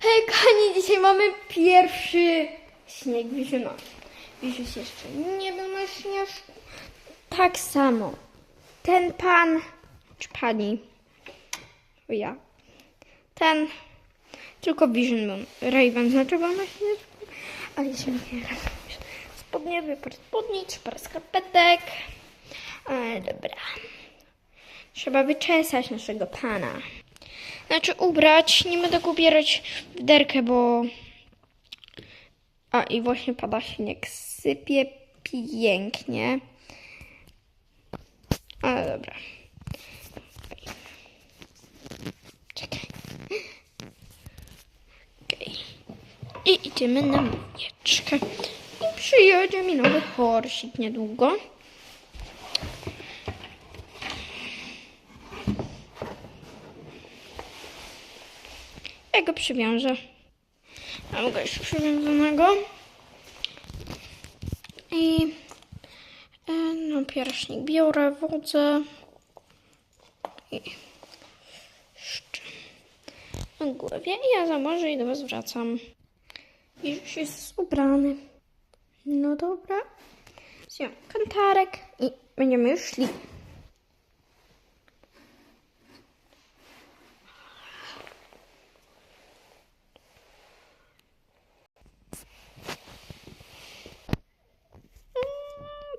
Hej kochani, dzisiaj mamy pierwszy śnieg Wiżyna. Wiżyś jeszcze nie był na śnieżku. Tak samo. Ten pan, czy pani, ja, ten, tylko Vision był. Raven znaczy był na śnieżku, ale się nie Spodnie, wypar spódnic, parę skarpetek. Ale dobra. Trzeba wyczesać naszego pana. Znaczy ubrać, nie będę go ubierać w derkę, bo... A i właśnie pada śnieg, sypie pięknie. Ale dobra. Czekaj. Okej. I idziemy na mujeczkę. I przyjedzie mi nowy horsik niedługo. Ja go przywiążę. Mam go już przywiązanego. I e, no, pierśnik biorę, wodzę. I jeszcze na głowie. I ja zamożę i do was wracam. I już jest ubrany. No dobra. Zdjąłem kantarek i będziemy już szli.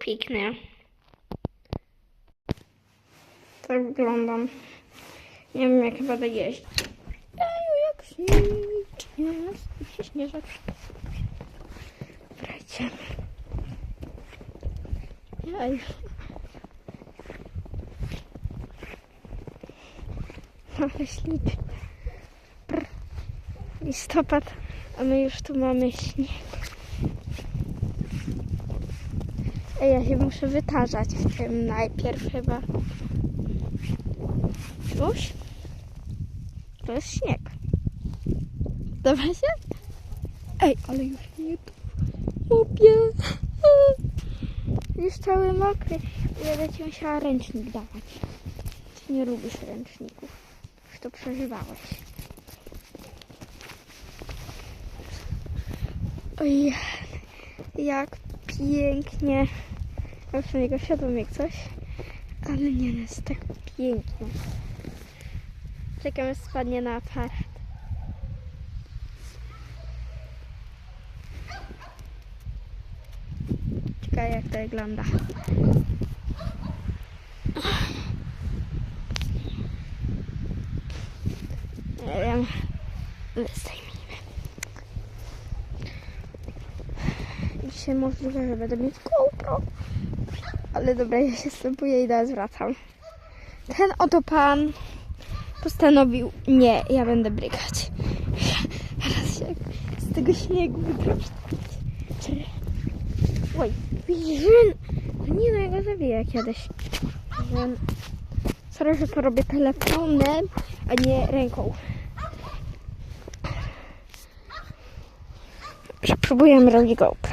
Piękne. Tak wyglądam. Nie wiem, jak będę jeździć. Eju, jak ślicznie. I się śnieżek. Wrajcie. Ej. Ale ślicznie. Listopad, a my już tu mamy śnieg. Ej, ja się muszę wytarzać w tym najpierw chyba. Cóż? To jest śnieg. Dobra się? Ej, ale już nie tu. Chłopie. Już cały mokry. Ja będę ci musiała ręcznik dawać. Ty nie lubisz ręczników. Już to przeżywałeś. Oj, jak pięknie. Ja już na niego siadłem jak coś. Ale nie, no jest tak pięknie. Czekam, aż spadnie na aparat. Czekaj, jak to wygląda. Nie wiem. ale Dzisiaj możliwe, że będę mieć GoPro. Ale dobra, ja się stępuję i teraz wracam. Ten oto pan postanowił, nie, ja będę brykać. Teraz się z tego śniegu wyprowadzić. Oj, widzisz, no nie no, ja go zabiję kiedyś. Że... Sorry, że to robię telefonem, a nie ręką. Dobrze, Próbujemy robić GoPro.